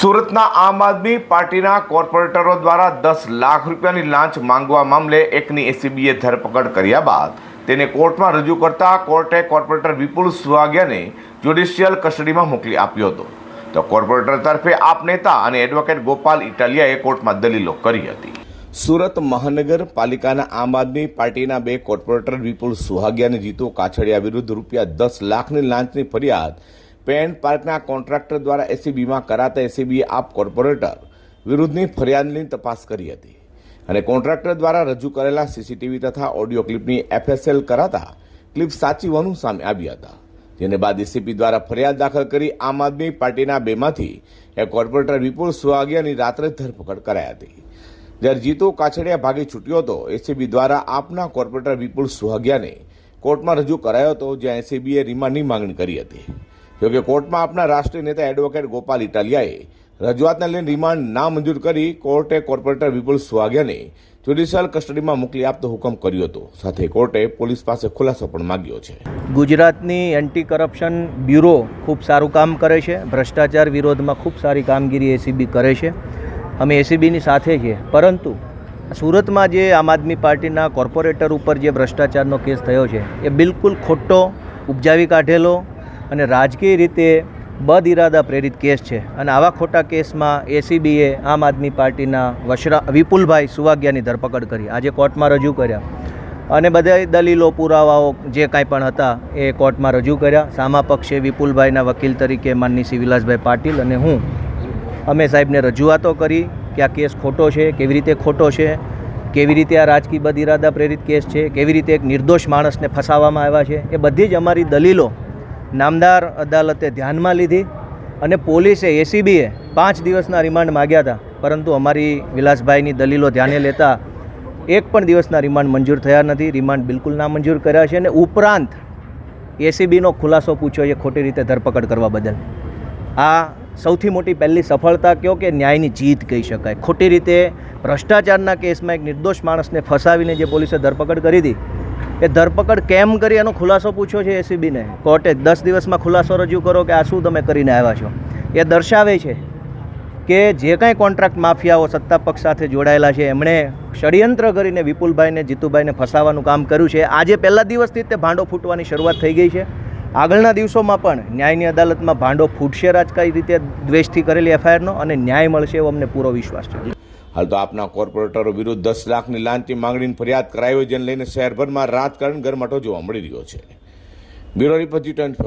સુરતના આમ આદમી પાર્ટીના કોર્પોરેટરો દ્વારા દસ લાખ રૂપિયાની લાંચ માંગવા મામલે એકની એસીબીએ ધરપકડ કર્યા બાદ તેને કોર્ટમાં રજૂ કરતા કોર્ટે કોર્પોરેટર વિપુલ સુહાગિયાને જ્યુડિશિયલ કસ્ટડીમાં મોકલી આપ્યો હતો. તો કોર્પોરેટર તરફે આપ નેતા અને એડવોકેટ ગોપાલ ઇટાલિયાએ કોર્ટમાં દલીલો કરી હતી. સુરત મહાનગરપાલિકાના આમ આદમી પાર્ટીના બે કોર્પોરેટર વિપુલ સુહાગિયા અને જીતુ કાછડિયા વિરુદ્ધ રૂપિયા દસ લાખની લાંચની ફરિયાદ પેન પાર્કના કોન્ટ્રાક્ટર દ્વારા એસીબીમાં કરાતા એસીબીએ આપ કોર્પોરેટર વિરુદ્ધની ફરિયાદની તપાસ કરી હતી. અને કોન્ટ્રાક્ટર દ્વારા રજૂ કરેલા સીસીટીવી તથા ઓડિયો ક્લિપની એફએસએલ કરાતા ક્લિપ સાચી હોવાનું સામે આવ્યા હતા. જેને બાદ એસીપી દ્વારા ફરિયાદ દાખલ કરી આમ આદમી પાર્ટીના બેમાંથી એ કોર્પોરેટર વિપુલ સુહાગિયાની રાત્રે ધરપકડ કરાઈ હતી. જ્યારે જીતુ કાછડિયા ભાગે છૂટ્યો હતો એસીબી દ્વારા આપના કોર્પોરેટર વિપુલ સુહાગિયાને કોર્ટમાં રજૂ કરાયો હતો, જ્યાં એસીબીએ રિમાન્ડની માંગણી કરી હતી. જોકે કોર્ટમાં આપના રાષ્ટ્રીય નેતા એડવોકેટ ગોપાલ ઇટાલિયાએ રજૂઆતને લઈને રિમાન્ડ ના મંજૂર કરી કોર્ટે કોર્પોરેટર વિપુલ સુહાગિયાને જ્યુડિશિયલ કસ્ટડીમાં મોકલી આપતો હુકમ કર્યો હતો. સાથે કોર્ટે પોલીસ પાસે ખુલાસો પણ માંગ્યો છે. ગુજરાતની એન્ટી કરપ્શન બ્યુરો ખૂબ સારું કામ કરે છે. ભ્રષ્ટાચાર વિરોધમાં ખૂબ સારી કામગીરી એસીબી કરે છે. અમે એસીબીની સાથે છીએ. પરંતુ સુરતમાં જે આમ આદમી પાર્ટીના કોર્પોરેટર ઉપર જે ભ્રષ્ટાચારનો કેસ થયો છે, એ બિલકુલ ખોટો ઉપજાવી કાઢેલો અને રાજકીય રીતે બદ ઇરાદા પ્રેરિત કેસ છે. અને આવા ખોટા કેસમાં એસીબીએ આમ આદમી પાર્ટીના વશરા, વિપુલભાઈ સુવાગિયાની ધરપકડ કરી. આજે કોર્ટમાં રજૂ કર્યા. અને બધા દલીલો, પુરાવાઓ જે કાંઈ પણ હતા એ કોર્ટમાં રજૂ કર્યા. સામા પક્ષે વિપુલભાઈના વકીલ તરીકે માનની શ્રી વિલાસભાઈ પાટીલ અને હું અમે સાહેબને રજૂઆતો કરી કે આ કેસ ખોટો છે, કેવી રીતે ખોટો છે, કેવી રીતે આ રાજકીય બદ ઇરાદા પ્રેરિત કેસ છે, કેવી રીતે એક નિર્દોષ માણસને ફસાવવામાં આવ્યા છે, એ બધી જ અમારી દલીલો નામદાર અદાલતે ધ્યાનમાં લીધી અને પોલીસે એસીબીએ પાંચ દિવસના રિમાન્ડ માગ્યા હતા. પરંતુ અમારી વિલાસભાઈની દલીલો ધ્યાને લેતા એક પણ દિવસના રિમાન્ડ મંજૂર થયા નથી. રિમાન્ડ બિલકુલ ના મંજૂર કર્યા છે અને ઉપરાંત એસીબીનો ખુલાસો પૂછ્યો એ ખોટી રીતે ધરપકડ કરવા બદલ. આ સૌથી મોટી પહેલી સફળતા કહો કે ન્યાયની જીત કહી શકાય. ખોટી રીતે ભ્રષ્ટાચારના કેસમાં એક નિર્દોષ માણસને ફસાવીને જે પોલીસે ધરપકડ કરી હતી એ ધરપકડ કેમ કરી એનો ખુલાસો પૂછ્યો છે એસીબીને. કોર્ટે દસ દિવસમાં ખુલાસો રજૂ કરો કે આ શું તમે કરીને આવ્યા છો. એ દર્શાવે છે કે જે કાંઈ કોન્ટ્રાક્ટ માફિયાઓ સત્તા પક્ષ સાથે જોડાયેલા છે, એમણે ષડયંત્ર કરીને વિપુલભાઈને, જીતુભાઈને ફસાવાનું કામ કર્યું છે. આજે પહેલા દિવસથી તે ભાંડો ફૂટવાની શરૂઆત થઈ ગઈ છે. આગળના દિવસોમાં પણ ન્યાયની અદાલતમાં ભાંડો ફૂટશે રાજકારી રીતે દ્વેષથી કરેલી એફઆઈઆરનો અને ન્યાય મળશે એવો અમને પૂરો વિશ્વાસ છે. હાલ તો આપના કોર્પોરેટરો વિરુદ્ધ દસ લાખની લાંચની માંગણીની ફરિયાદ કરાયો જેને લઈને શહેરભરમાં રાજકારણ ગરમાટો જોવા મળી રહ્યો છે. Bureau report G twenty